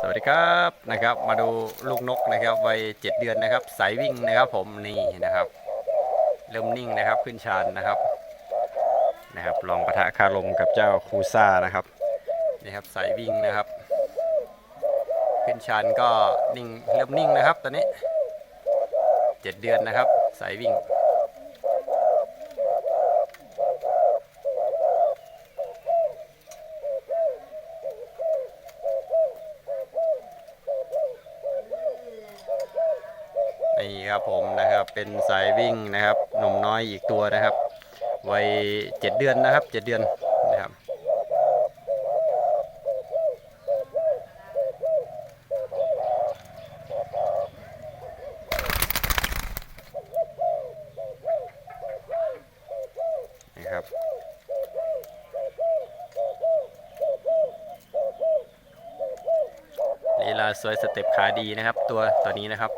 สวัสดีครับนะครับ มาดูลูกนกนะครับวัยเจ็ดเดือนนะครับ สายวิ่งนะครับ ผมนี่นะครับ เริ่มนิ่งนะครับขึ้นชานนะครับนะครับ ลองปะทะคารมกับเจ้าคูซ่านะครับนี่ครับสายวิ่งนะครับ ขึ้นชานก็นิ่งเริ่มนิ่งนะครับ ตอนนี้เจ็ดเดือนนะครับ สายวิ่ง นี่ครับผมนะครับเป็นสายวิ่งนะครับหนุ่มน้อยอีกตัวนะครับวัยเจ็ดเดือนนะครับเจ็ดเดือนนะครับนี่ครับลีลาสวยสเต็ปขาดีนะครับ ตัวตัวนี้นะครับ